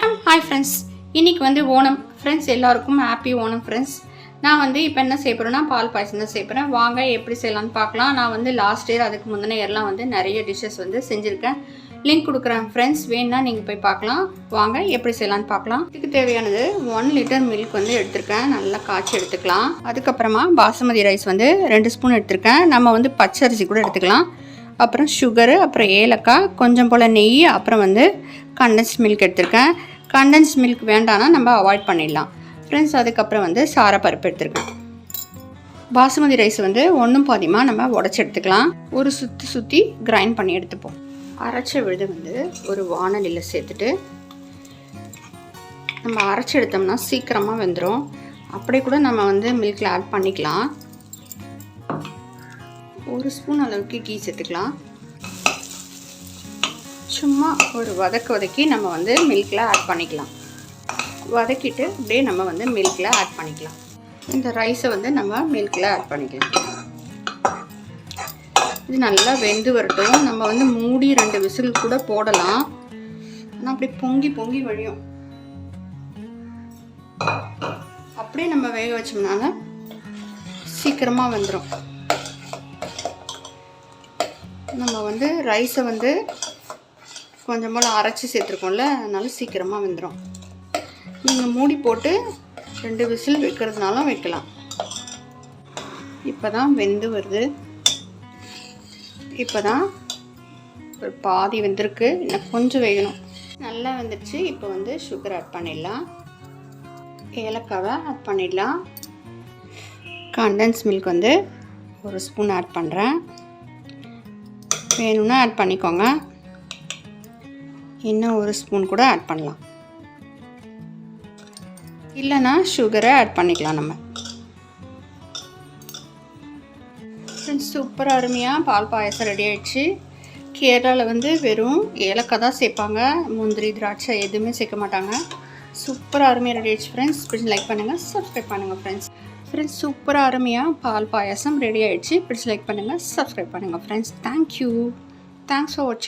Friends இன்றைக்கி வந்து Onam. Friends எல்லாருக்கும் ஹாப்பி ஓணம் ஃப்ரெண்ட்ஸ் நான் வந்து இப்போ என்ன செய்ய போகிறேன்னா பால் பாயசம் தான் செய்ய போகிறேன் வாங்க எப்படி செய்யலாம்னு பார்க்கலாம். நான் வந்து லாஸ்ட் இயர் அதுக்கு முந்தின இயர்லாம் வந்து நிறைய டிஷ்ஷஸ் வந்து செஞ்சுருக்கேன். லிங்க் கொடுக்குறேன் ஃப்ரெண்ட்ஸ் வேணுன்னா நீங்கள் போய் பார்க்கலாம். வாங்க எப்படி செய்யலாம்னு பார்க்கலாம். இதுக்கு தேவையானது ஒன் லிட்டர் மில்க் வந்து எடுத்திருக்கேன். நல்லா காய்ச்சி எடுத்துக்கலாம். அதுக்கப்புறமா பாசுமதி ரைஸ் வந்து ரெண்டு ஸ்பூன் எடுத்திருக்கேன். நம்ம வந்து பச்சரிசி கூட எடுத்துக்கலாம். அப்புறம் சுகரு அப்புறம் ஏலக்காய் கொஞ்சம் போல் நெய் அப்புறம் வந்து கண்டன்ஸ் மில்க் எடுத்திருக்கேன். கண்டன்ஸ் மில்க் வேண்டாம்னா நம்ம அவாய்ட் பண்ணிடலாம். ஃப்ரெண்ட்ஸ் அதுக்கப்புறம் வந்து சாரப்பருப்பு எடுத்துருக்கேன். பாசுமதி ரைஸ் வந்து ஒன்றும் பாதியமாக நம்ம உடச்சி எடுத்துக்கலாம். ஒரு சுற்றி சுற்றி கிரைண்ட் பண்ணி எடுத்துப்போம். அரைச்ச விழுது வந்து ஒரு வானலியில் சேர்த்துட்டு நம்ம அரைச்சி எடுத்தோம்னா சீக்கிரமாக வெந்துடும் அப்படியே கூட நம்ம வந்து மில்கில் ஆட் பண்ணிக்கலாம். ஒரு ஸ்பூன் அளவுக்கு கீ சேர்த்துக்கலாம். சும்மா ஒரு வதக்கு வதக்கி நம்ம வந்து மில்கில் ஆட் பண்ணிக்கலாம். வதக்கிட்டு அப்படியே நம்ம வந்து மில்கில் ஆட் பண்ணிக்கலாம். இந்த ரைஸை வந்து நம்ம மில்கில் ஆட் பண்ணிக்கலாம். இது நல்லா வெந்து வரட்டும். நம்ம வந்து மூடி ரெண்டு விசில் கூட போடலாம். ஆனால் அப்படி பொங்கி பொங்கி வழியும். அப்படியே நம்ம வேக வச்சோம்னால சீக்கிரமாக வந்துடும் நம்ம வந்து ரைஸை வந்து கொஞ்சம் அரைச்சி சேர்த்துருக்கோம்ல அதனால சீக்கிரமாக வெந்துடும் நீங்கள் மூடி போட்டு ரெண்டு விசில் வைக்கிறதுனாலும் வைக்கலாம். இப்போ தான் வெந்து வருது. இப்போ தான் ஒரு பாதி வெந்திருக்கு. இன்னும் கொஞ்சம் வேகணும். நல்லா வெந்துருச்சு. இப்போ வந்து சுகர் ஆட் பண்ணிடலாம். ஏலக்காவை ஆட் பண்ணிடலாம். கண்டன்ஸ் மில்க் வந்து ஒரு ஸ்பூன் ஆட் பண்ணுறேன் வேணும்னா ஆட் பண்ணிக்கோங்க. இன்னும் ஒரு ஸ்பூன் கூட ஆட் பண்ணலாம். இல்லைன்னா சுகரை ஆட் பண்ணிக்கலாம் நம்ம. ஃப்ரெண்ட்ஸ் சூப்பர் அருமையாக பால் பாயசம் ரெடி ஆயிடுச்சு. கேரளாவில் வந்து வெறும் ஏலக்காய் தான் சேர்ப்பாங்க. முந்திரி திராட்சை எதுவுமே சேர்க்க மாட்டாங்க. சூப்பர் அருமையாக ரெடி ஆயிடுச்சு ஃப்ரெண்ட்ஸ் பிடிச்சி லைக் பண்ணுங்கள் சப்ஸ்கிரைப் பண்ணுங்கள் ஃப்ரெண்ட்ஸ் ஃப்ரெண்ட்ஸ் சூப்பர் அருமையாக பால் பாயசம் ரெடி ஆயிடுச்சு. பிடிச்சி லைக் பண்ணுங்கள் சப்ஸ்கிரைப் பண்ணுங்கள் ஃப்ரெண்ட்ஸ் தேங்க்யூ தேங்க்ஸ் ஃபார் வாட்சிங்